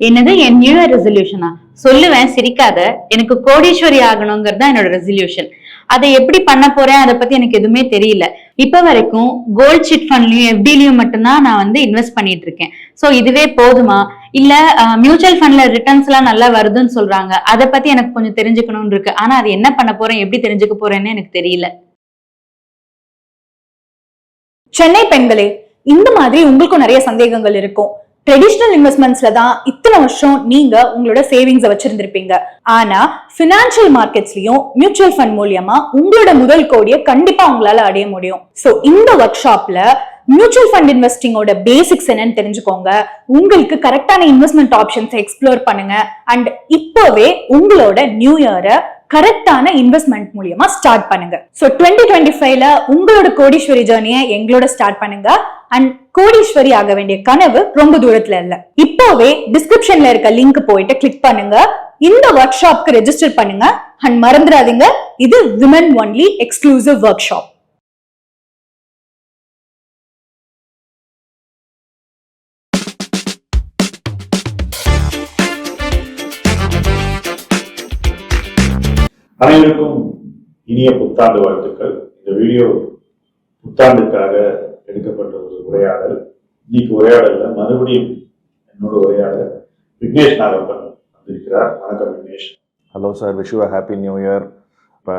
என்னது? என் new year ரெசல்யூஷனா சொல்லுவேன் சிரிக்காத. எனக்கு கோடீஸ்வரி ஆகணுங்கிறது தான் என்னோட ரெசல்யூஷன் அதை எப்படி பண்ண போறேன்? அதை பத்தி எனக்கு எதுவுமே தெரியல. இப்ப வரைக்கும் கோல்ட் சிட் ஃபண்ட்லயும் எஃப்டிலயும் மட்டும்தான் நான் வந்து இன்வெஸ்ட் பண்ணிட்டு இருக்கேன். சோ இதுவே போதுமா? இல்ல மியூச்சுவல் ஃபண்ட்ல ரிட்டர்ன்ஸ் எல்லாம் நல்லா வருதுன்னு சொல்றாங்க. அதை பத்தி எனக்கு கொஞ்சம் தெரிஞ்சுக்கணும்னு இருக்கு. ஆனா அது என்ன பண்ண போறேன்? எப்படி தெரிஞ்சுக்க போறேன்னு எனக்கு தெரியல. சென்னை பெண்களே இந்த மாதிரி உங்களுக்கும் நிறைய சந்தேகங்கள் இருக்கும். ட்ரெடிஷனல் இன்வெஸ்ட்மெண்ட்ஸ்ல தான் இத்தனை வருஷம் நீங்க உங்களோட சேவிங்ஸை வச்சிருந்திருப்பீங்க. ஆனா பினான்சியல் மார்க்கெட்ஸ்லயும் மியூச்சுவல் ஃபண்ட் மூலியமா உங்களோட முதல் கோடியை கண்டிப்பா உங்களால அடைய முடியும். சோ இந்த ஒர்க் ஷாப்ல மியூச்சுவல் ஃபண்ட் இன்வெஸ்டிங்கோட பேசிக்ஸ் என்னன்னு தெரிஞ்சுக்கோங்க. உங்களுக்கு கரெக்டான இன்வெஸ்ட்மெண்ட் ஆப்ஷன்ஸ் எக்ஸ்ப்ளோர் பண்ணுங்க. அண்ட் இப்போவே உங்களோட நியூ இயரை கரெக்டான இன்வெஸ்ட்மெண்ட் மூலியமா ஸ்டார்ட் பண்ணுங்க. சோ டுவெண்ட்டி டுவெண்ட்டி ஃபைவ்ல உங்களோட கோடீஸ்வரி ஜேர்னியை எங்களோட ஸ்டார்ட் பண்ணுங்க. அண்ட் கோடீஸ்வரி ஆக வேண்டிய கனவு ரொம்ப தூரத்துல இல்ல. இப்போவே டிஸ்கிரிப்ஷன்ல இருக்க லிங்க் போயிட்டு கிளிக் பண்ணுங்க. இந்த ஒர்க் ஷாப்க்கு ரெஜிஸ்டர் பண்ணுங்க. அண்ட் மறந்துடாதீங்க. இது women only exclusive workshop புத்தாண்டு வாழ்த்துக்கள். இந்த வீடியோ புத்தாண்டுக்காக எடுக்கப்பட்ட ஒரு உரையாடல். இன்னைக்கு உரையாடல்ல மறுபடியும் என்னோட உரையாடல் விக்னேஷ் நாகப்பன் வந்திருக்கிறார். வணக்கம் Vignesh. Hello sir wish uh happy new year இப்போ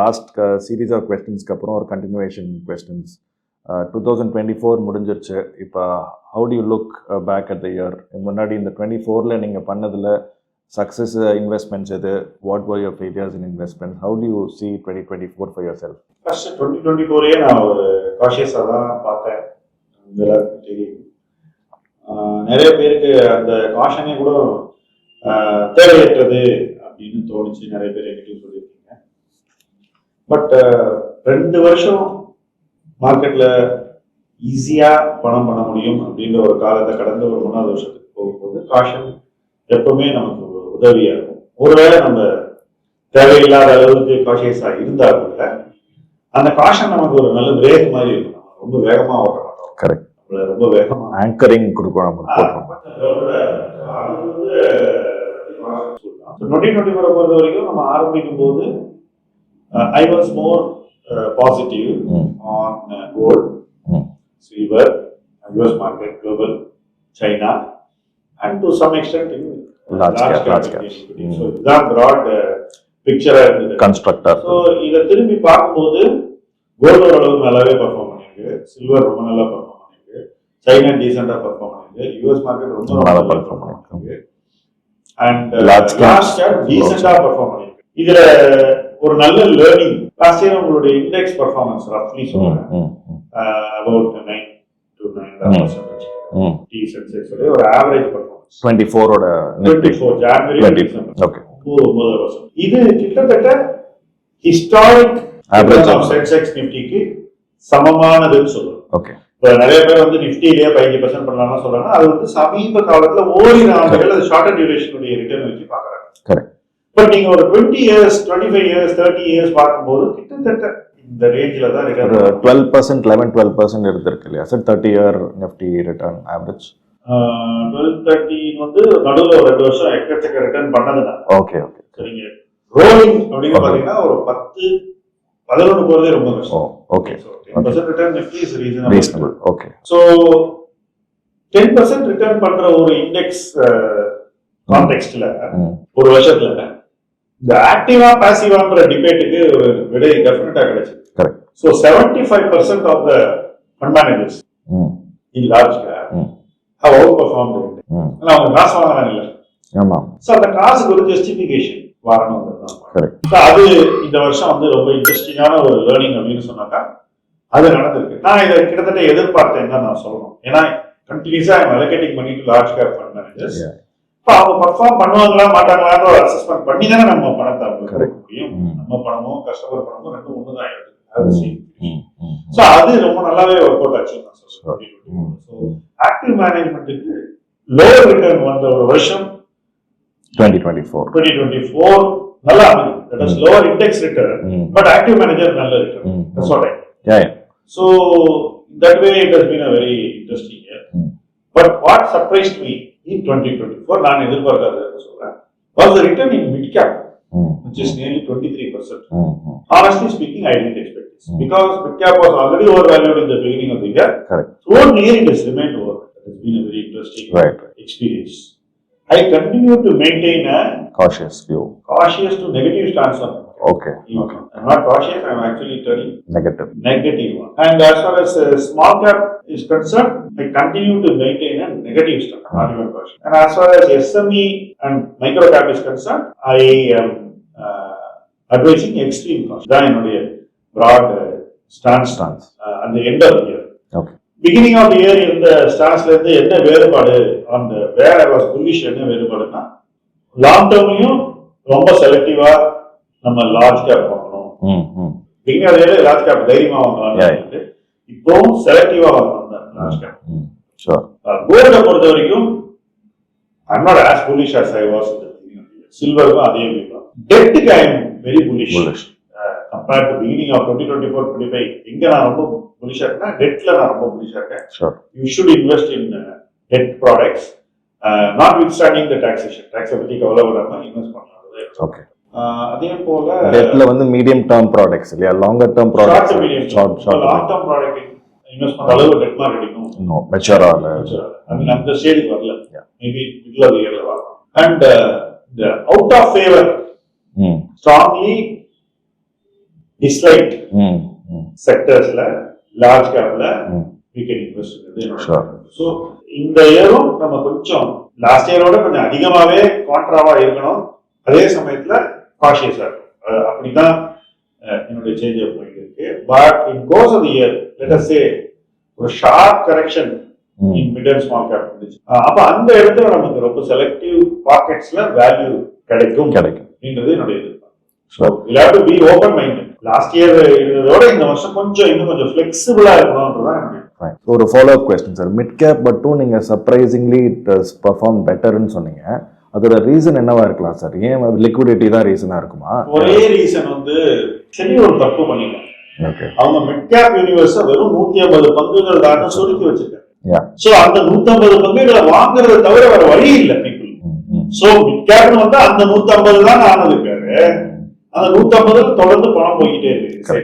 லாஸ்ட் சீரீஸ் ஆஃப் கொஸ்டின்ஸ்க்கு அப்புறம் ஒரு continuation questions two thousand twenty four முடிஞ்சிருச்சு. இப்போ how do you look back at the year முன்னாடி இந்த டுவெண்ட்டி ஃபோரில் நீங்கள் பண்ணதில் சக்ஸஸ் இன்வெஸ்ட்மெண்ட்ஸ் எது what were your failures in investment how do you see twenty twenty four for yourself first twenty twenty ஃபோரே நான் ஒரு காஷியஸாக தான் பார்த்தேன். எல்லாருக்கும் தெரியும். நிறைய பேருக்கு அந்த காஷனே கூட தேவையற்றது அப்படின்னு தோணுச்சு. நிறைய பேர் நெகட்டிவ் சொல்லியிருக்கீங்க. பட் ரெண்டு வருஷம் மார்க்கெட்டில் ஈஸியாக பணம் பண்ண முடியும் அப்படின்ற ஒரு காலத்தை கடந்து ஒரு மூணாவது வருஷத்துக்கு போகும்போது காஷன் எப்பவுமே நமக்கு உதவியா இருக்கும் ஒருவேளை நம்ம தேவையில்லாத அளவுக்கு காஷியஸா இருந்தா கூட அந்த காஷன் நமக்கு ஒரு நல்ல பிரேக் மாதிரி இருக்கும் ரொம்ப வேகமா ஓட்ட மாட்டோம். நம்மள ரொம்ப வேகமா ஆங்கரிங் கொடுக்கணும் டுவெண்ட்டி டுவெண்ட்டி ஃபோரை பொறுத்த வரைக்கும் நம்ம ஆரம்பிக்கும் போது I was more positive. On gold. Silver US market global China and to some extent large cap. Hmm. So இதுதான் ப்ராட் பிக்சரா இருந்தது. கன்ஸ்ட்ரக்டர் ஸோ இதை திரும்பி பார்க்கும்போது கோல்டு ஓரளவுக்கு நல்லாவே பர்ஃபார்ம் பண்ணிருக்கு சில்வர் ரொம்ப நல்லா பர்ஃபார்ம் பண்ணிருக்கு சைனா டீசெண்டா பர்ஃபார்ம் பண்ணிருக்கு யூஎஸ் மார்க்கெட் ரொம்ப நல்லா பர்ஃபார்ம் பண்ணிருக்கு. பண்ணிருக்கு and Large cap. Last year டீசெண்டா பர்ஃபார்ம் பண்ணிருக்கு இதுல ஒரு நல்ல லேர்னிங் லாஸ்ட் இயர் உங்களுடைய இண்டெக்ஸ் பர்ஃபார்மன்ஸ் ரஃப்லி hmm about nine to nine டி சென்செக்ஸ் ஒரு ஆவரேஜ் பர்ஃபார்மன்ஸ் டுவெண்ட்டி ஃபோரோட டுவெண்ட்டி ஃபோர் ஜான்வரி ஓகே ஒன்பது வருஷம். இது கிட்டத்தட்ட ஹிஸ்டாரிக் சென்செக்ஸ் நிஃப்டிக்கு சமமானதுன்னு சொல்லுவோம் ஓகே இப்ப நிறைய பேர் வந்து நிஃப்டிலேயே பதினஞ்சு பர்சன்ட் பண்ணலாம்னு சொல்றாங்க. அது வந்து சமீப காலத்துல ஓரிரு ஆண்டுகள் அது ஷார்டர் டியூரேஷனுடைய ரிட்டர்ன் வச்சு பாக்குறாங்க Correct. பட் நீங்க ஒரு twenty years twenty five years thirty years பார்க்கும்போது கிட்டத்தட்ட இந்த ரேஞ்சில தான் twelve percent eleven twelve percent இருந்திருக்கு இல்லையா? Sir thirty year nifty return average twelve thirteen வந்து நடுவுல ஒரு ரெண்டு வருஷம் எக்கச்சக்க ரிட்டர்ன் பண்ணதுனால ஓகே ஓகே. சரிங்க ரோலிங் அப்படின்னு Okay. பாத்தீங்கன்னா ஒரு பத்து பதினொன்று போறதே ரொம்ப கஷ்டம். Okay return okay so ten percent return பண்ற ஒரு இண்டெக்ஸ் கான்டெக்ட்ல ஒரு வருஷத்துல இந்த ஆக்டிவா பாசிவான்ற டிபேட்டுக்கு ஒரு விடை டெஃபினட்டா Correct. So seventy five percent of the fund managers in large perform ஏன்னா அவங்க காசு வாங்குறாங்க இல்லை. ஆமாம் ஸோ அந்த காசுக்கு ஒரு ஜஸ்டிஃபிகேஷன் வரணுங்கிறது அது இந்த வருஷம் வந்து ரொம்ப இன்ட்ரெஸ்டிங்கான ஒரு லேர்னிங் அப்படின்னு சொன்னாங்க அது நடந்திருக்கு. நான் இதை கிட்டத்தட்ட எதிர்பார்த்தேன் தான் நான் சொல்லணும். ஏன்னா கண்டினியூஸா ஐம் அலோகேட்டிங் பண்ணிட்டு large cap fund managers Yeah. இப்போ அவங்க பர்ஃபார்ம் பண்ணுவாங்களா மாட்டாங்களான்ற ஒரு அசஸ்மெண்ட் பண்ணி தானே நம்ம பணத்தை அவங்களுக்கு முடியும். ம். நம்ம பணமோ கஸ்டமர் பணமோ ரெண்டும் ஒன்று தான் ம் ம் ஸோ அது ரொம்ப நல்லாவே ஒர்க் அவுட். சொல்றேன். ஸோ ஆக்டிவ் மேனேஜ்மெண்ட்டுக்கு லோ ரிட்டர்ன் வந்த ஒரு வருஷம் twenty twenty four twenty twenty four நல்லா that is lower index return hmm. But active manager நல்ல return hmm That's what I yeah So that way it has been a very interesting year. Hmm. But what surprised me in twenty twenty four நான் எதிர்பார்க்காத சொல்றேன். Was return in mid cap Which is nearly 23%. Honestly speaking, I didn't expect this because Bitcap was already overvalued in the beginning of the year. Correct. Whole year it has remained overvalued. It has been a very interesting right. experience. I continue to maintain a cautious view, cautious to negative stance on Okay. okay. I'm not cautious, I'm actually turning negative. Negative one. And as far as uh, small cap is concerned, I continue to maintain a negative stance, not even cautious. And as far as SME and micro cap is concerned, I am advising extreme caution. தான் என்னுடைய broad stance Stance. at the end of the year. Okay. Beginning of year இருந்த ஸ்டான்ஸ்ல இருந்து என்ன வேறுபாடு அந்த வேற bullish என்ன வேறுபாடுன்னா லாங் டேர்ம்லயும் ரொம்ப செலக்டிவா நம்ம லார்ஜ் கேப் வாங்கணும். Beginning of the large cap தைரியமா வாங்கலாம். இப்போவும் செலக்டிவா வாங்கணும் லார்ஜ் கேப். கோல்டை பொறுத்த வரைக்கும் I'm not as bullish as I was சில்வருக்கும் அதே I am very Bullish. Compared to beginning of twenty twenty four twenty five எங்க நான் ரொம்ப புல்லிஷா இருக்கேன்னா டெட்ல நான் ரொம்ப புல்லிஷா இருக்கேன். Sure. you should invest in uh, debt products, uh, notwithstanding the taxation. Tax பத்தி கவலைப்படாம இன்வெஸ்ட் பண்ணலாம். Uh, அதே போல டெட்ல வந்து மீடியம் டேர்ம் ப்ராடக்ட்ஸ் இல்லையா? Longer term products medium short short long term product invest பண்ற அளவு டெட் மார்க்கெட்டிங்கும் இன்னும் மெச்சூர் ஆகல ஐ மீன் அந்த ஸ்டேஜுக்கு வரல. மேபி மிடில் ஆஃப் இயர்ல வரலாம். And out of favour strongly dislike செக்டர்ஸ்ல large கேப்ல in Sure. ஸோ இந்த இயரும் நம்ம கொஞ்சம் லாஸ்ட் இயரோட கொஞ்சம் அதிகமாவே கான்ட்ராவா இருக்கணும். அதே சமயத்துல காஷியஸா இருக்கும் அப்படிதான் என்னுடைய சேஞ்ச் ஆஃப் மைண்ட் இருக்கு. But in course of year let us say ஒரு sharp correction in mid and small cap இருந்துச்சு அப்ப அந்த இடத்துல நமக்கு ரொம்ப செலக்டிவ் பாக்கெட்ஸ்ல வேல்யூ கிடைக்கும். கிடைக்கும். So be open mind last year இருந்ததோட இந்த வருஷம் கொஞ்சம் இன்னும் கொஞ்சம் ஃபிளெக்சிபிளா இருக்கணும்ன்றதான். ஒரு follow up question sir mid cap மட்டும் நீங்க சர்ப்ரைசிங்லி இட் பர்ஃபார்ம் பெட்டர்னு சொன்னீங்க. அதோட ரீசன் என்னவா இருக்கலாம் சார் ஏன் லிக்விடிட்டி தான் ரீசனா இருக்குமா? ஒரே ரீசன் வந்து சரி ஒரு தப்பு பண்ணிக்கலாம் ஓகே அவங்க மிட் கேப் யூனிவர்ஸ் வெறும் நூத்தி ஐம்பது பங்குகள் தான் சுருக்கி வச்சிருக்காங்க. சோ அந்த நூத்தி ஐம்பது பங்குகளை வாங்குறத தவிர வேற வழி இல்ல. சோ கேப்னு வந்து அந்த நூத்தி ஐம்பது தான் ஆனதுக்காரு அந்த நூத்தி தொடர்ந்து பணம் போய்கிட்டே இருக்கு.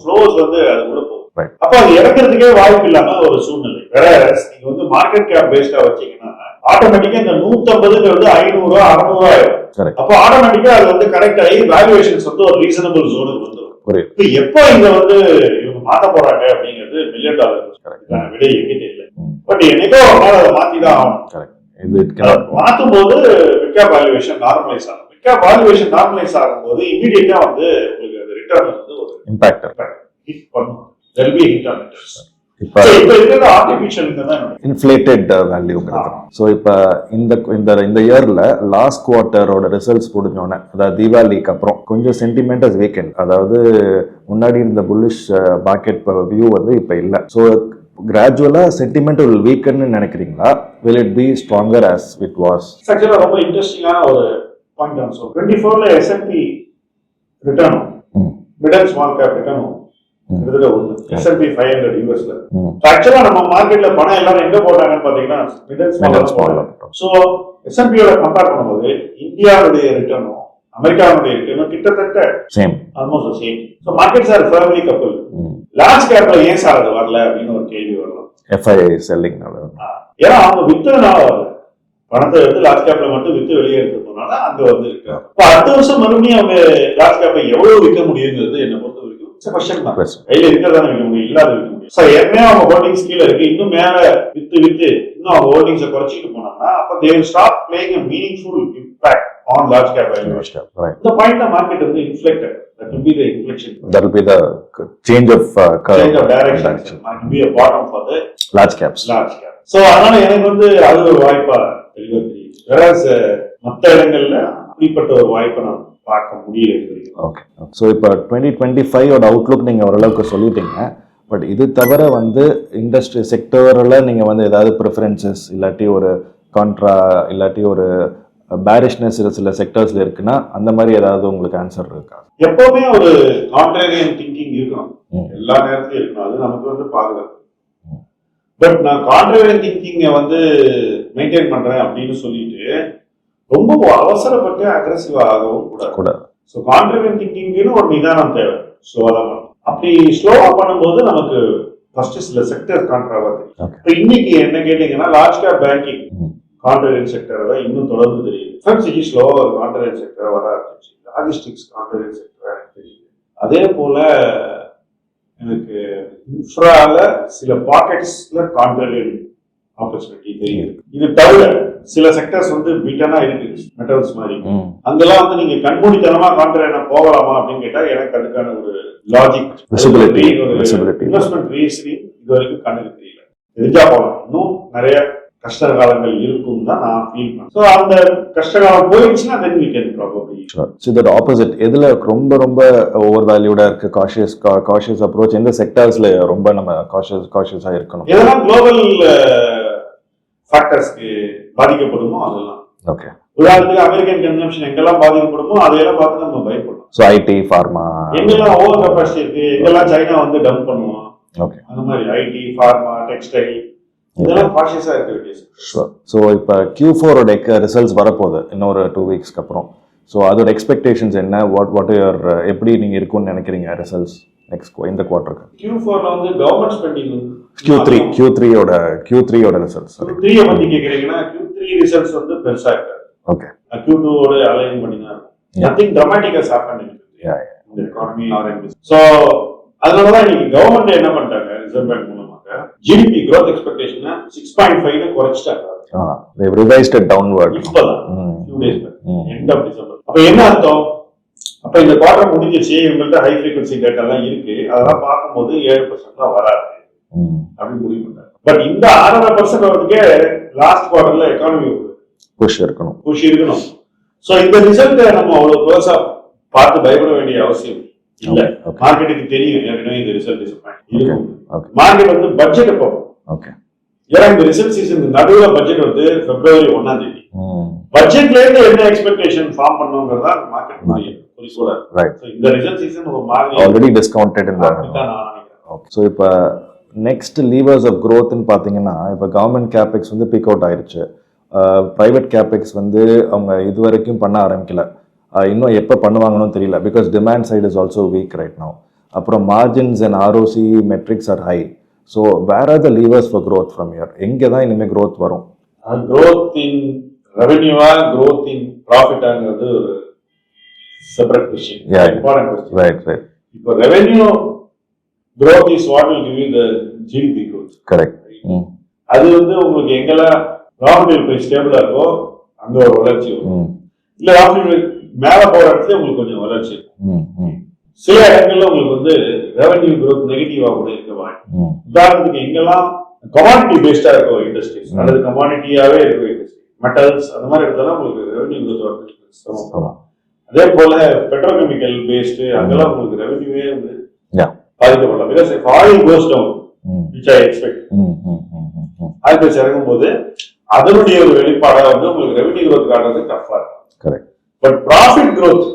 ஃப்ளோஸ் வந்து அது கூட போகும். அப்ப அது இறக்குறதுக்கே வாய்ப்பு இல்லாம ஒரு சூழ்நிலை. வேற நீங்க வந்து மார்க்கெட் கேப் பேஸ்டா வச்சீங்கன்னா ஆட்டோமேட்டிக்கா இந்த நூத்தி ஐம்பதுங்கிறது ஐநூறு அறுநூறு Correct. அப்போ ஆட்டோமேட்டிக்கா அது வந்து கரெக்ட் ஆகி வேல்யூவேஷன்ஸ் வந்து ஒரு ரீசனபிள் ஜோனுக்கு வந்துடும் இப்ப எப்போ இங்க வந்து இவங்க மாத்த போறாங்க அப்படிங்கிறது மில்லியன் டாலர் எங்கிட்ட இல்லை. ம். பட் என்னைக்கோ ஒரு நாள் அதை மாத்தி தான் ஆகணும் கரெக்ட் இது it cannot- மாத்தும் போது மிக்கா வேல்யூவேஷன் நார்மலைஸ் ஆகும். மிக்கா வேல்யூவேஷன் நார்மலைஸ் ஆகும்போது இமீடியட்டா வந்து உங்களுக்கு அந்த ரிட்டர்ன் வந்து ஒரு ஹிட் பண்ணும். தெல் பி ஹிட் ஆன் இப்ப இன்ஃப்ளேட்டட் வேல்யூங்கிறது ஸோ இப்போ இந்த இந்த இந்த இயரில் லாஸ்ட் குவார்ட்டரோட ரிசல்ட்ஸ் முடிஞ்சோடனே அதாவது தீபாவளிக்கு அப்புறம் கொஞ்சம் சென்டிமெண்ட் அஸ் வீக்கெண்ட் அதாவது முன்னாடி இருந்த புல்லிஷ் மார்க்கெட் வியூ வந்து இப்போ இல்லை. ஸோ கிராஜுவலாக சென்டிமெண்ட் வில் வீக்கன்னு நினைக்கிறீங்களா? Will it be stronger as it was ஆக்சுவலா ரொம்ப இன்ட்ரெஸ்டிங்கான ஒரு பாயிண்ட் தான். சொல்றேன் டுவெண்ட்டி ஃபோர்ல எஸ்என்பி ரிட்டர்னும் மிட் அண்ட் ஸ்மால் கேப் ரிட்டர்னும். கிட்டத்தட்ட ஒன்று எஸ்என்பி ஃபைவ் ஹண்ட்ரட் யூஎஸ்ல ம். ஆக்சுவலா நம்ம மார்க்கெட்ல பணம் எல்லாரும் எங்க போட்டாங்கன்னு பாத்தீங்கன்னா மிட் அண்ட் ஸ்மால். ஸோ எஸ்என்பியோட கம்பேர் பண்ணும்போது இந்தியாவுடைய ரிட்டர்னும் அமெரிக்காவுடைய ரிட்டர்னும் கிட்டத்தட்ட same almost same so markets are family கப்பல் ம். லார்ஜ் கேப்ல ஏன் சார் அது வரல அப்படின்னு ஒரு கேள்வி வரலாம். எஃப்ஐஐ செல்லிங்னால ஏன்னா அவங்க வித்ததுனால வரல. பணத்தை எடுத்து லார்ஜ் கேப்ல மட்டும் வித்து வெளியே எடுத்து போனால அங்க வந்து இருக்கு இப்போ அடுத்த வருஷம் மறுபடியும் அவங்க லார்ஜ் கேப்பை எவ்வளவு விற்க முடியுங்கிறது என்னை பொறுத்த வரைக்கும் கொஸ்டின் தான். கையில இருக்கிறதா விற்க முடியும் இல்லாத விற்க முடியும். சார் ஏற்கனவே அவங்க ஹோல்டிங்ஸ் கீழே இருக்கு. இன்னும் மேல வித்து வித்து இன்னும் அவங்க ஹோல்டிங்ஸை குறைச்சிட்டு போனாங்கன்னா அப்ப they stop playing meaningful impact. On large cap valuation Right. இந்த பாயிண்ட்ல மார்க்கெட் வந்து inflected that will be the inflection That will be the change of uh, curve. change of direction. Might be a bottom for the Large caps. large cap. So அதனால எனக்கு வந்து அது ஒரு வாய்ப்பா தெளிவா தெரியுது. Whereas அஹ், மத்த இடங்கள்ல அப்படிப்பட்ட ஒரு வாய்ப்பை நான் பார்க்க முடியல ஓகே ஸோ இப்போ டுவெண்ட்டி டுவெண்ட்டி ஃபைவோட அவுட்லுக் நீங்கள் ஓரளவுக்கு சொல்லிட்டீங்க. பட் இது தவிர வந்து இண்டஸ்ட்ரி செக்டரில் நீங்கள் வந்து ஏதாவது ப்ரிஃபரன்சஸ் இல்லாட்டி ஒரு கான்ட்ரா இல்லாட்டி ஒரு பேரிஷ்னஸ் சில செக்டர்ஸில் இருக்குன்னா அந்த மாதிரி ஏதாவது உங்களுக்கு ஆன்சர் இருக்கா? எப்பவுமே ஒரு கான்ட்ரேரியன் திங்கிங் இருக்கணும். எல்லா நேரத்திலும் இருக்கணும். அது நமக்கு வந்து பாதுகாப்பு. பட் நான் கான்ட்ரவரி திங்கிங்கை வந்து மெயின்டைன் பண்றேன் அப்படின்னு சொல்லிட்டு ரொம்ப அவசரப்பட்டு அக்ரஸிவ் ஆகவும் கூடாது. கூட ஸோ கான்ட்ரவரி திங்கிங்னு ஒரு நிதானம் தேவை. ஸ்லோவாக. அப்படி ஸ்லோவா பண்ணும்போது நமக்கு ஃபர்ஸ்ட் சில செக்டர் கான்ட்ராவா. இப்போ இன்னைக்கு என்ன கேட்டீங்கன்னா லார்ஜ் கேப் பேங்கிங் ம். கான்ட்ரவரி செக்டர் தான் இன்னும் தொடர்ந்து தெரியுது. எஃப்எம்சிஜி ஸ்லோவா ஒரு கான்ட்ரவரி செக்டர் வர ஆரம்பிச்சு லாஜிஸ்டிக்ஸ் கான்ட்ரவரி செக்டர் எனக்கு தெரியுது. அதே போல எனக்கு இன்ஃப்ரால சில பாக்கெட்ஸ்ல கான்ட்ரவரி ஆப்பர்ச்சுனிட்டி தெரியுது. இது தவிர சில செக்டர்ஸ் வந்து பீட்டனா இருக்கு மெட்டல்ஸ் மாதிரி. அங்கெல்லாம் வந்து நீங்க கண்மூடித்தனமா கான்ட்ரா போகலாமா அப்படின்னு கேட்டா எனக்கு அதுக்கான ஒரு லாஜிக். இன்வெஸ்ட்மெண்ட் ரீசனிங் இது வரைக்கும் கண்ணுக்கு தெரியல. தெரிஞ்சா போகலாம். இன்னும் நிறைய கஷ்ட காலங்கள் இருக்கும் தான் நான் ஃபீல் பண்ணேன் ஸோ அந்த கஷ்ட காலம் போயிடுச்சுன்னா then we can probably so that opposite எதுல ரொம்ப ரொம்ப ஓவர் வேல்யூடா இருக்கு காஷியஸ் காஷியஸ் அப்ரோச் எந்த செக்டர்ஸ்ல ரொம்ப நம்ம காஷியஸ் காஷியஸா இருக்கணும்? எதெல்லாம் குளோபல் ஃபேக்டர்ஸ்க்கு பாதிக்கப்படுமோ அதெல்லாம். ஓகே உதாரணத்துக்கு அமெரிக்கன் கன்சம்ஷன் எங்கெல்லாம் பாதிக்கப்படுமோ அதையெல்லாம் பார்த்து நம்ம பயப்படணும். ஸோ ஐடி ஃபார்மா எங்கெல்லாம் ஓவர் கெப்பாசிட்டி இருக்கு எங்கெல்லாம் சைனா வந்து டம்ப் பண்ணுவோம் ஓகே அந்த மாதிரி ஐடி ஃபார்மா டெக்ஸ்டைல் ஸோ இப்போ கியூ ஃபோரோட ரிசல்ட்ஸ் வரப்போகுது இன்னொரு டூ வீக்ஸ்க்கு அப்புறம். ஸோ அதோட எக்ஸ்பெக்டேஷன்ஸ் என்ன? வாட் வாட் யுவர் எப்படி நீங்க இருக்கும்னு நினைக்கிறீங்க ரிசல்ட்ஸ் நெக்ஸ்ட் இந்த குவார்ட்டருக்கு கியூ ஃபோர்ல வந்து government spending Q three Q த்ரீயோட கியூ த்ரீயோட ரிசல்ட்ஸ் கியூ த்ரீ பத்தி கேக்குறீங்கன்னா கியூ த்ரீ ரிசல்ட்ஸ் வந்து பெருசா இருக்காது ஓகே கியூ டூவோட அலைன் பண்ணி தான் இருக்கும். Yeah. Nothing dramatic has happen Yeah, இந்த எக்கானமி ஆர் ஸோ அதனால தான் இன்னைக்கு கவர்மெண்ட் என்ன பண்ணிட்டாங்க? ரிசர்வ் பேங்க் மூலமாக ஜிடிபி growth எக்ஸ்பெக்டேஷனை சிக்ஸ் பாயிண்ட் ஃபைவ்னு குறைச்சிட்டாங்க. ரிவைஸ்ட் டவுன்வர்ட் இப்போதான் ம். ஃபியூ டேஸ் ம். எண்ட் ஆஃப் டிசம்பர் அப்ப என்ன அர்த்தம்? அப்ப இந்த குவார்டர் முடிஞ்சிச்சு இவங்கள்ட்ட ஹை ஃப்ரீக்வன்சி டேட்டா எல்லாம் இருக்கு. அதெல்லாம் பார்க்கும்போது ஏழு பர்சன்ட் தான் வராது. அப்படின்னு முடிவு பண்ணாங்க பட் இந்த ஆறரை பர்சன்ட் வரதுக்கே லாஸ்ட் குவார்டர்ல எக்கானமி புஷ் இருக்கணும். புஷ் இருக்கணும். சோ இந்த ரிசல்ட்டை நம்ம அவ்வளவு க்ளோஸா பார்த்து பயப்பட வேண்டிய அவசியம் இல்ல. மார்க்கெட்டுக்கு தெரியும். ஏற்கனவே இந்த ரிசல்ட் டிசப்பாயிண்ட் இருக்கும் மார்க்கெட் வந்து பட்ஜெட் பார்ப்போம் ஓகே ஏன்னா இந்த ரிசல்ட் சீசன் நடுவுல பட்ஜெட் வந்து பிப்ரவரி ஒன்னாம் தேதி. பட்ஜெட்ல இருந்து என்ன எக்ஸ்பெக்டேஷன் ஃபார்ம் பண்ணுங்கிறதா மார்க்கெட் குறிக்கோட ரைட் இந்த ரிசல்ட் சீசன் ஒரு மாதிரி ஆல்ரெடி டிஸ்கவுண்டட் ஸோ இப்போ நெக்ஸ்ட் லீவர்ஸ் ஆஃப் க்ரோத்னு பார்த்தீங்கன்னா இப்போ கவர்மெண்ட் கேபெக்ஸ் வந்து பிக் அவுட் ஆயிருச்சு. ப்ரைவேட் கேபெக்ஸ் வந்து அவங்க இது வரைக்கும் பண்ண ஆரம்பிக்கல. இன்னும் எப்போ பண்ணுவாங்கன்னு தெரியல. Because demand side is also weak right now. அப்புறம் margins and ROC metrics are high so where are the levers for growth from here எங்கே தான் இனிமேல் க்ரோத் வரும்? growth இன் ரெவென்யூவா growth இன் ப்ராஃபிட்டாங்கிறது ஒரு separate question. Important question right right இப்போ revenue growth is what will give the GDP growth. Correct அது வந்து உங்களுக்கு எங்கெல்லாம் மெட்டீரியல் பிரைஸ் ஸ்டேபிளா இருக்கோ அங்க ஒரு வளர்ச்சி வரும். ம் இல்ல மெட்டீரியல் மேல போற இடத்துல உங்களுக்கு கொஞ்சம் வளர்ச்சி இருக்கும் ம் ம் சில இடங்கள்ல உங்களுக்கு வந்து ரெவென்யூ growth நெகட்டிவா கூட இருக்க வாய்ப்பு. உதாரணத்துக்கு எங்கெல்லாம் கமாடிட்டி பேஸ்டா இருக்கும் இண்டஸ்ட்ரீஸ் அல்லது கமாடிட்டியாவே இருக்கும் இண்டஸ்ட்ரி மெட்டல்ஸ் அந்த மாதிரி இடத்துல உங்களுக்கு ரெவென்யூ growth வரதுக்கு சிரமப்படலாம் அதே போல பெட்ரோகெமிக்கல் பேஸ்டு அங்கெல்லாம் உங்களுக்கு ரெவென்யூவே வந்து. பாதிக்கப்படலாம். Because oil goes down which I expect oil இறங்கும் போது அதனுடைய ஒரு வெளிப்பாடா வந்து உங்களுக்கு ரெவென்யூ growth காட்டுறது டஃபா இருக்கும். கரெக்ட் பட் ப்ராஃபிட் growth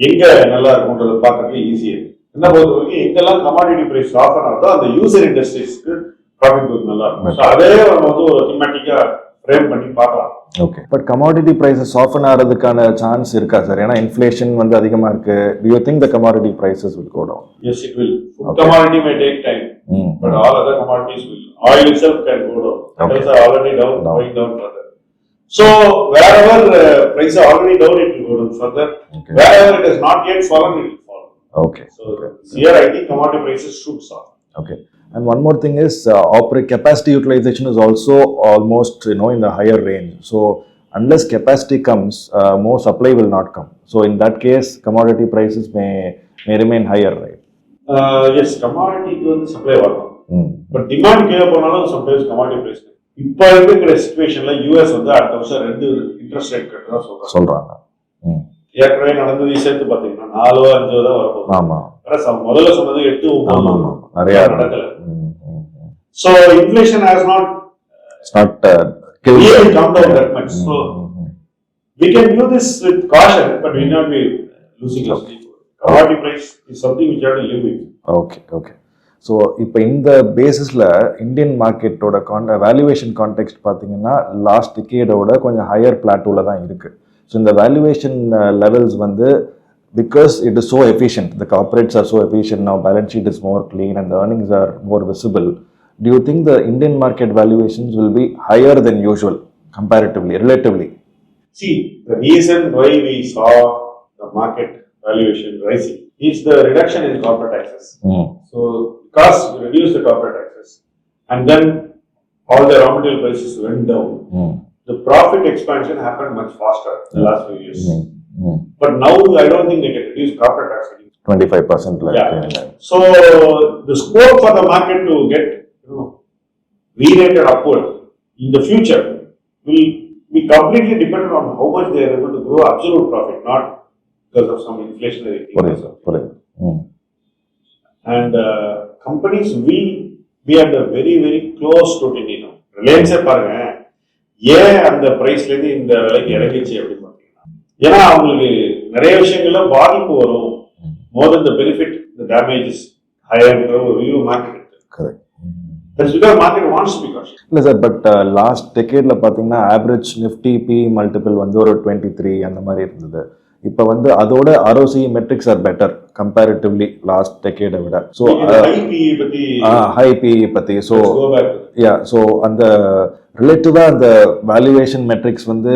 எங்க நல்லா இருக்கும்ன்றத பார்க்கறதுக்கு ஈஸியா இருக்கு. என்ன பொறுத்த வரைக்கும் எங்கெல்லாம் கமாடிட்டி பிரைஸ் ஆஃபர் ஆகுதோ அந்த யூசர் இண்டஸ்ட்ரீஸ்க்கு ப்ராஃபிட் growth நல்லா இருக்கும். அதே நம்ம வந்து ஒரு திமேட்டிக்கா ஃப்ரேம் பண்ணி பார்க்கலாம். Okay but commodity prices soften ஆகிறதுக்கான சான்ஸ் இருக்கா சார் ஏன்னா இன்ஃப்ளேஷன் வந்து அதிகமாக இருக்கு. Do you think the commodity prices will go down as it will food. Commodity may take time but all other commodities will oil can go down. Okay. metals are already down So wherever uh, price is already down, it will go down further. Okay. Wherever it is not yet fallen, it will fall. Okay. So okay. here I think commodity prices should soften. Okay. And one more thing is uh, operate capacity utilization is also almost you know in the higher range. So unless capacity comes, uh, more supply will not come. So in that case, commodity prices may may remain higher, right? Uh, yes, commodity supply will mm. But demand clear, supply is commodity price. இப்போ இருக்கிற சுச்சுவேஷன்ல US வந்து அடுத்த வருஷம் ரெண்டு interest rate கட்டு தான் சொல்றாங்க. சொல்றாங்க. ஏற்கனவே நடந்தது சேர்த்து பாத்தீங்கன்னா நாலோ அஞ்சோ தான் வரப்போகுது. ஆமா. முதல்ல சொன்னது எட்டு ஆமா ஒன்பது ஆமா நிறைய நடக்கல. So inflation has not so mm, mm. we can do this with caution but we not be losing our sleep commodity price is something which you have to live with. Okay okay so இப்போ இந்த பேசிஸில் Indian மார்க்கெட்டோட கான் valuation context பார்த்தீங்கன்னா last டிகேடோட கொஞ்சம் higher பிளாட்டூவில் தான் இருக்குது ஸோ இந்த வேல்யூவேஷன் லெவல்ஸ் வந்து because it is so efficient the corporates are so efficient now balance sheet is more clean and are more visible do you think the indian market valuations will be higher than usual comparatively relatively See, the reason why we saw the market valuation rising is the reduction in corporate taxes. mm. So, costs, you reduced the corporate taxes. And then all the raw material prices went down. Mm. The profit expansion happened much faster in the last few years. Hmm. Hmm. But now I don't think they can reduce corporate tax. 25% like yeah. So the scope for the market to get you know, re-rated upward in the future will be completely dependent on how much they are able to grow absolute profit, not because of some inflationary thing. Correct. Correct. Mm. And uh, companies will be under very very close scrutiny now. ரிலையன்ஸே பாருங்க. ஏன் அந்த பிரைஸ்ல இருந்து இந்த விலைக்கு இறங்கிச்சு அப்படின்னு பார்த்தீங்கன்னா ஏன்னா அவங்களுக்கு நிறைய விஷயங்கள்ல பாதிப்பு வரும். More benefit the damage is higher ஒரு வியூ மார்க்கெட் கரெக்ட். இல்லை சார் பட் லாஸ்ட் டெக்கேடில் பார்த்தீங்கன்னா ஆவரேஜ் நிஃப்டி பி மல்டிபிள் வந்து ஒரு டுவெண்ட்டி த்ரீ அந்த மாதிரி இருந்தது. இப்போ வந்து அதோட ROC metrics are better comparatively last டெக்கேடை விட. ஸோ பத்தி ஹை பிஇ பற்றி ஸோ. யா ஸோ அந்த ரிலேட்டிவாக அந்த வேல்யூவேஷன் மெட்ரிக்ஸ் வந்து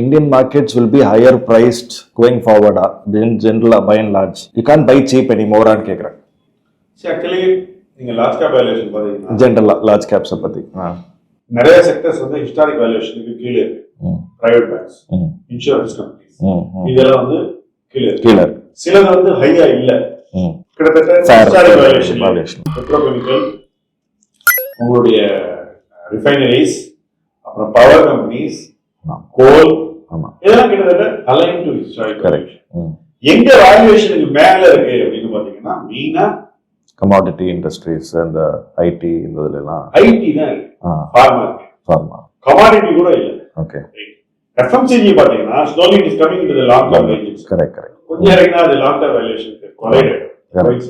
Indian markets will be higher priced going ஃபார்வர்டா ஜென்ரலாக by and large you can buy cheap any மோரான்னு கேட்குறேன் See, actually நீங்க லாஸ்ட் கேப் வேல்யூஷன் பாத்தீங்கன்னா ஜென்ரலாக லார்ஜ் கேப்ஸை பற்றி நிறைய செக்டர்ஸ் வந்து ஹிஸ்டாரிக் வேல்யூஷனுக்கு கீழே இருக்கு பிரைவேட் பேங்க்ஸ் இன்சூரன்ஸ் கம்பெனிஸ் இதெல்லாம் வந்து கீழே கீழே சிலது வந்து ஹையா இல்ல. கிட்டத்தட்ட. பெட்ரோகெமிக்கல் உங்களுடைய ரிஃபைனரிஸ் அப்புறம் பவர் கம்பெனிஸ். கோல் இதெல்லாம் கிட்டத்தட்ட அலைன் டு கரெக்ட் எங்க வேல்யூவேஷனுக்கு மேல இருக்கு அப்படின்னு பாத்தீங்கன்னா மெயினா கமாடிட்டி இண்டஸ்ட்ரீஸ் அந்த ஐடி இந்த இதுலலாம் ஐடி தான் இருக்கு. ஃபார்மா ஃபார்மா கமாடிட்டி கூட இல்ல. ஓகே எஃப்எம்சிஜி பாத்தீங்கன்னா slowly is coming to the long term ranges correct correct கொஞ்சம் இறங்கினா அது long term Correct.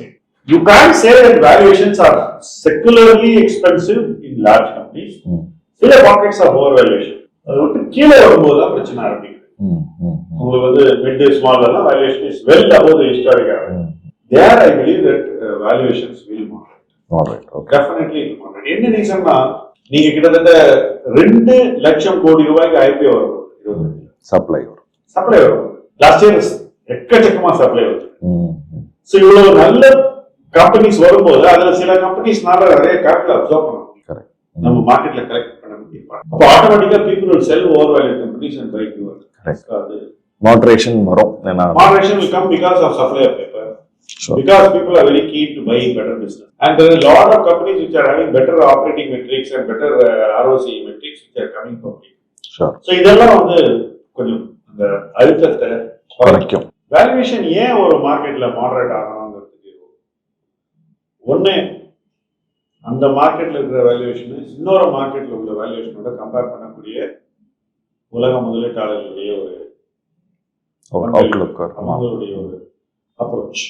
You can't say that valuations are secularly expensive in large companies. ம் சில பாக்கெட்ஸ் ஆஃப் ஓவர் வேல்யூவேஷன் அது விட்டு கீழே வரும்போது தான் பிரச்சனை ஆரம்பிக்குது. ம் ம் ம் உங்களுக்கு வந்து மிட் ஸ்மால் எல்லாம் valuation is well above the historic average there I believe that valuations will moderate definitely moderate என்ன ரீசன்னா நீங்க கிட்டத்தட்ட ரெண்டு லட்சம் கோடி ரூபாய்க்கு ஐபிஓ வரும். சப்ளை வரும் சப்ளை வரும் லாஸ்ட் இயர் எக்கச்சக்கமா சப்ளை வருது ஸோ இவ்வளவு நல்ல கம்பெனிஸ் வரும்போது அதுல சில கம்பெனிஸ்னால நிறைய கேபிட்டல் அப்சர்வ் பண்ண முடியும் கரெக்ட் நம்ம மார்க்கெட்ல கலெக்ட் பண்ண முடியும் அப்போ ஆட்டோமேட்டிக்கா people will sell over value companies and buy new. அது மாட்ரேஷன் வரும் ஏன்னா moderation will come because of supply of paper Sure. because people are very keen to buy better business and there are a lot of companies which are having better operating metrics and better uh, ROC so இதெல்லாம் வந்து கொஞ்சம் அந்த அழுத்தத்தை குறைக்கும். Valuation ஏன் ஒரு மார்க்கெட்ல moderate ஆகணுங்கிறதுக்கு ஒண்ணு அந்த மார்க்கெட்ல இருக்கிற வேல்யூவேஷன் இன்னொரு மார்க்கெட்ல உள்ள வேல்யூவேஷனோட கம்பேர் பண்ணக்கூடிய உலக முதலீட்டாளர்களுடைய ஒரு ஆமாம் அவங்களுடைய ஒரு அப்ரோச்.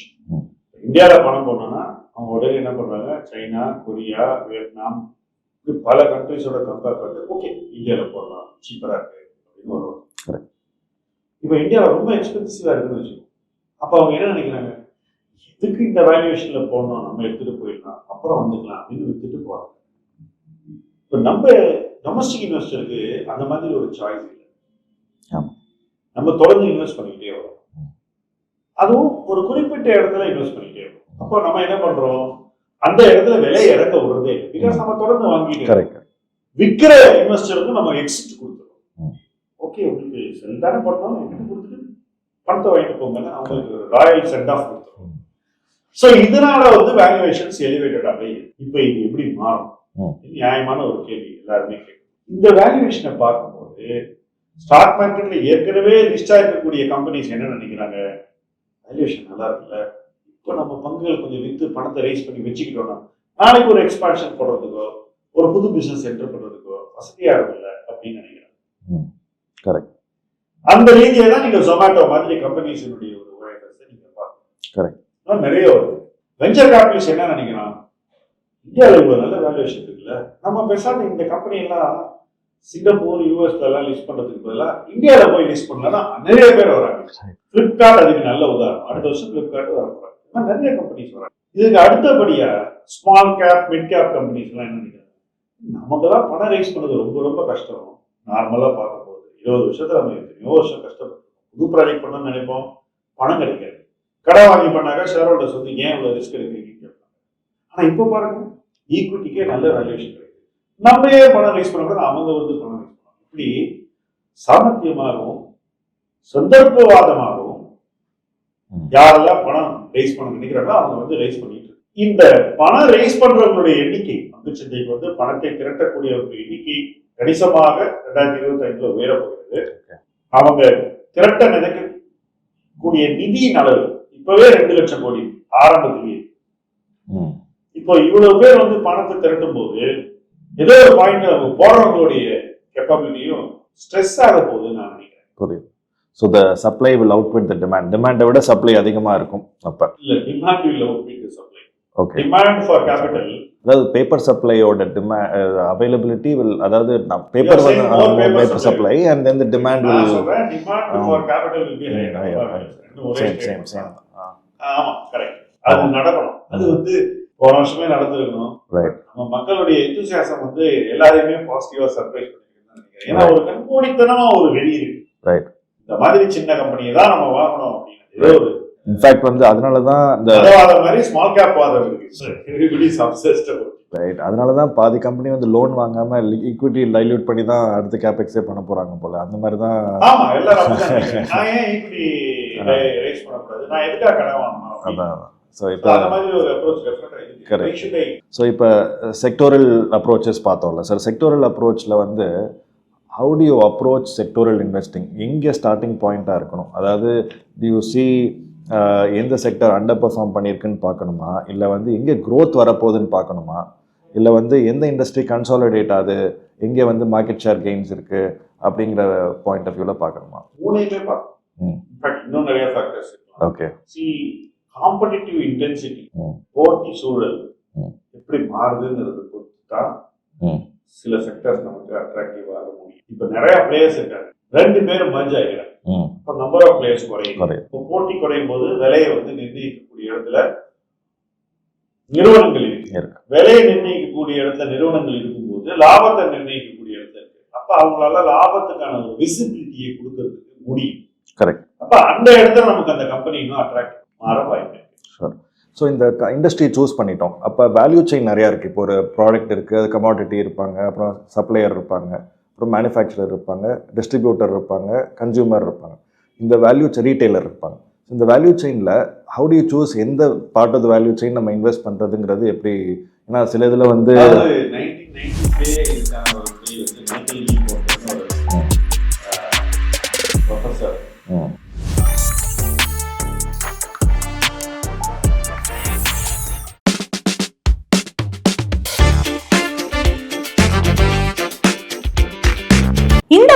இந்தியாவில் பணம் போனோம்னா அவங்க உடனே என்ன பண்றாங்க சைனா கொரியா வியட்நாம் பல கண்ட்ரிஸோட கம்பேர் பண்ணிட்டு ஓகே இந்தியாவில் போடலாம் சீப்பரா இருக்கு அப்படின்னு வருவாங்க. இப்போ இந்தியாவில் ரொம்ப எக்ஸ்பென்சிவா இருக்குன்னு வச்சுக்கோங்க. அப்போ அவங்க என்ன நினைக்கிறாங்க? எதுக்கு இந்த வேல்யூவேஷன்ல போடணும்? நம்ம எடுத்துட்டு போயிடலாம் அப்புறம் வந்துக்கலாம் அப்படின்னு வித்துட்டு போறாங்க. இப்போ நம்ம டொமஸ்டிக் இன்வெஸ்டருக்கு அந்த மாதிரி ஒரு சாய்ஸ் இல்லை. நம்ம தொடர்ந்து இன்வெஸ்ட் பண்ணிக்கிட்டே வரோம். அதுவும் ஒரு குறிப்பிட்ட இடத்துல இன்வெஸ்ட் பண்ணிக்கிட்டே வரோம். அப்போ நம்ம என்ன பண்றோம்? அந்த இடத்துல விலை இறக்க விடுறதே. பிகாஸ் நம்ம தொடர்ந்து வாங்கிட்டு விற்கிற இன்வெஸ்டருக்கு நம்ம எக்ஸிட் கொடுத்துருவோம். ஓகே உங்களுக்கு செல் தானே பண்ணோம் எங்கிட்ட கொடுத்துட்டு பணத்தை வாங்கிட்டு போங்க அவங்களுக்கு ராயல் சென்ட் ஆஃப் கொடுத்துருவோம். ஸோ இதனால வந்து வேல்யூவேஷன்ஸ் எலிவேட்டட் ஆகி இப்போ இது எப்படி மாறும்? நியாயமான ஒரு கேள்வி எல்லாருமே கேட்கும் இந்த வேல்யூவேஷனை பார்க்கும்போது ஸ்டாக் மார்க்கெட்ல ஏற்கனவே லிஸ்டா இருக்கக்கூடிய கம்பெனிஸ் என்ன நினைக்கிறாங்க? வேல்யூவேஷன் நல்லா இருக்குல்ல? இப்போ நம்ம பங்குகள் கொஞ்சம் வித்து பணத்தை ரைஸ் பண்ணி வச்சுக்கிட்டோம்னா நாளைக்கு ஒரு எக்ஸ்பான்ஷன் போடுறதுக்கோ ஒரு புது பிசினஸ் என்டர் பண்றதுக்கோ வசதியா இருக்குல்ல அப்படின்னு நினைக்கிறேன். கரெக்ட் அந்த ரீதியை தான் நீங்க ஜொமேட்டோ மாதிரி கம்பெனிஸினுடைய ஒரு உழைப்பை நீங்க பார்க்கணும். இன்னும் நிறைய வருது. வெஞ்சர் கேபிட்டலிஸ்ட் என்ன நினைக்கிறான்? இந்தியாவில் இவ்வளவு நல்ல வேல்யூவேஷன் இருக்குல்ல? நம்ம பேசாம இந்த கம்பெனி எல்லாம் சிங்கப்பூர் யூஎஸ்ல எல்லாம் லிஸ்ட் பண்றதுக்கு பதிலா இந்தியாவில் போய் லிஸ்ட் பண்ணலாம் நிறைய பேர் வராங்க. பிளிப்கார்ட் அதுக்கு நல்ல உதாரணம். அடுத்த வருஷம் பிளிப்கார்ட் வர நிறைய கம்பெனிஸ் வராங்க. இதுக்கு அடுத்தபடியா small cap mid cap companies எல்லாம் என்ன நினைக்கிறாங்க? நமக்கெல்லாம் பணம் ரைஸ் பண்ணது ரொம்ப ரொம்ப கஷ்டம். நார்மலா பார்க்க போகுது இருபது வருஷத்துல நம்ம எத்தனையோ வருஷம் கஷ்டப்பட்டோம் புது ப்ராஜெக்ட் பண்ணணும்னு நினைப்போம். பணம் கிடைக்காது. கடை வாங்கி பண்ணாக்க ஷேர் ஹோல்டர்ஸ் வந்து ஏன் இவ்வளவு ரிஸ்க் எடுக்கிறீங்கன்னு கேட்பாங்க. ஆனா இப்போ பாருங்க ஈக்விட்டிக்கே நல்ல வேல்யூவேஷன் கிடைக்குது. நம்ம ஏன் பணம் ரைஸ் பண்ணக்கூடாது அவங்க வந்து பணம் ரைஸ் பண்ணணும். இப்படி சாமர்த்தியமாகவும் சந்தர்ப்பவாதமாகவும். யாரெல்லாம் பணம் ரைஸ் பண்ண நினைக்கிறாங்களோ அவங்க வந்து ரைஸ் பண்ணிட்டு. இந்த பணம் ரைஸ் பண்றவங்களுடைய எண்ணிக்கை பங்குச்சந்தைக்கு வந்து பணத்தை திரட்டக்கூடியவர்களுடைய எண்ணிக்கை கணிசமாக ரெண்டாயிரத்தி இருபத்தி ஐந்துல உயரப் போகிறது அவங்க திரட்ட நினைக்கக்கூடிய நிதியின் அளவு இப்பவே ரெண்டு லட்சம் கோடி ஆரம்பத்திலேயே. இப்போ இவ்வளவு பேர் வந்து பணத்தை திரட்டும் போது ஏதோ ஒரு பாயிண்ட் அவங்க போடுறவங்களுடைய கெப்பாபிலிட்டியும் ஸ்ட்ரெஸ் ஆக போகுதுன்னு நான் நினைக்கிறேன். So the supply will outweigh the demand டிமாண்டை விட சப்ளை அதிகமாக இருக்கும் அப்போ. ஓகே டிமாண்ட் ஃபார் கேபிட்டல் அதாவது பேப்பர் சப்ளையோட டிமா அவைலபிலிட்டி வில் அதாவது paper paper paper. Supply and then demand will same same same தான். ஆமா. கரெக்ட் அது நடக்கணும். அது வந்து போன வருஷமே நடந்திருக்கணும். ரைட் நம்ம மக்களுடைய எந்தூசியாசம் வந்து எல்லாரையுமே பாசிட்டிவா சர்ப்ரைஸ் பண்ணிருக்குன்னு நினைக்கிறேன். ஏன்னா ஒரு கண்மூடித்தனமா ஒரு வெறி இருக்கு. Right. இந்த மாதிரி சின்ன கம்பெனியை தான் நம்ம வாங்கணும் அப்படின்னு இன்ஃபேக்ட் வந்து அதனால தான் இந்த மாதிரி ஸ்மால் கேப் வாதம் இருக்கு ரைட் அதனால தான் பாதி கம்பெனி வந்து லோன் வாங்காம ஈக்விட்டி டைல்யூட் பண்ணி தான் அடுத்த கேபெக்ஸே பண்ண போறாங்க போல. அந்த மாதிரி தான். நான் ஏன் இப்படி ரைஸ் பண்ணக்கூடாது? நான் எதுக்காக கடன் வாங்கணும். அதான் ஸோ இப்போ I? ஸோ இப்போ செக்டோரல் அப்ரோச்சஸ் பார்த்தோம்ல. சார் செக்டோரல் அப்ரோச்சில் வந்து how do you approach sectoral investing எங்கே ஸ்டார்டிங் பாயிண்ட்டாக இருக்கணும்? அதாவது யூ சி எந்த செக்டர் அண்டர் பெர்ஃபார்ம் பண்ணியிருக்குன்னு பார்க்கணுமா? இல்லை வந்து எங்கே growth வரப்போகுதுன்னு பார்க்கணுமா? இல்லை வந்து எந்த இண்டஸ்ட்ரி கன்சாலிடேட் ஆகுது? எங்கே வந்து மார்க்கெட் ஷேர் கெயின்ஸ் இருக்குது அப்படிங்கிற பாயிண்ட் ஆஃப் வியூவில் பார்க்கணுமா? மூணையுமே பார்க்கணும். இன்னும் நிறைய factors okay see competitive intensity. போட்டி சூழல். எப்படி மாறுதுங்கிறது பொறுத்து தான். சில செக்டர்ஸ் நமக்கு அட்ராக்டிவ் ஆக முடியும். இப்போ நிறைய பிளேயர்ஸ் இருக்காங்க. ரெண்டு பேரும் மர்ஜ் ஆகிறாங்க ம். இப்போ நம்பர் ஆஃப் பிளேயர்ஸ் குறையும். இப்போ போட்டி குறையும் போது விலையை வந்து நிர்ணயிக்கக்கூடிய இடத்துல நிறுவனங்கள் இருக்கு. விலையை நிர்ணயிக்கக்கூடிய இடத்துல நிறுவனங்கள் இருக்கும்போது லாபத்தை நிர்ணயிக்கக்கூடிய இடத்துல இருக்கு. அப்ப அவங்களால லாபத்துக்கான ஒரு விசிபிலிட்டியை கொடுக்கறதுக்கு முடியும். Correct. அப்ப அந்த இடத்துல நமக்கு அந்த கம்பெனி இன்னும் அட்ராக்ட் மாற வாய்ப்பு இருக்கு. ஸோ இந்த இண்டஸ்ட்ரி சூஸ் பண்ணிட்டோம். அப்போ வேல்யூ செயின் நிறையா இருக்குது இப்போ ஒரு ப்ராடக்ட் இருக்குது அது கமாடிட்டி இருப்பாங்க அப்புறம் சப்ளையர் இருப்பாங்க அப்புறம் மேனுஃபேக்சரர் இருப்பாங்க டிஸ்ட்ரிபியூட்டர் இருப்பாங்க கன்சியூமர் இருப்பாங்க. இந்த வேல்யூ ரீட்டைலர் இருப்பாங்க. இந்த வேல்யூ செயினில் ஹவு டு யூ சூஸ் எந்த part of the value chain நம்ம இன்வெஸ்ட் பண்ணுறதுங்கிறது எப்படி? ஏன்னா சில இதில் வந்து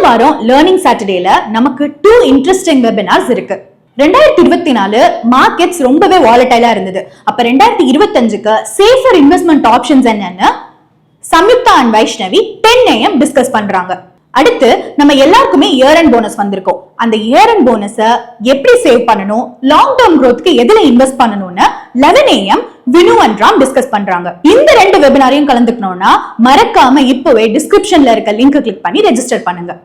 வாரம் லேர்னிங் சாட்டர்டேல நமக்கு டூ இன்ட்ரெஸ்டிங் வெபினார்ஸ் இருக்கு. ரெண்டாயிரத்தி இருபத்தி நாலு மார்க்கெட்ஸ் ரொம்பவே வாலட்டைலா இருந்தது. அப்ப ரெண்டாயிரத்தி இருபத்தஞ்சுக்கு சேஃபர் இன்வெஸ்ட்மெண்ட் ஆப்ஷன்ஸ் என்னன்னு Samyuktha and Vaishnavi ten AM discuss பண்றாங்க. அடுத்து நம்ம எல்லாருக்குமே இயர் அண்ட் போனஸ் வந்திருக்கோம். அந்த இயர் அண்ட் போனஸை எப்படி சேவ் பண்ணணும்? லாங் டேர்ம் க்ரோத்க்கு எதுல இன்வெஸ்ட் பண்ணணும்னு eleven AM Vinu and Ram discuss பண்றாங்க. இந்த ரெண்டு வெபினாரையும் கலந்துக்கணும்னா மறக்காம இப்பவே டிஸ்கிரிப்ஷன்ல இருக்க லிங்க் கிளிக் பண்ணி ரெஜிஸ்டர் பண்ணுங்க.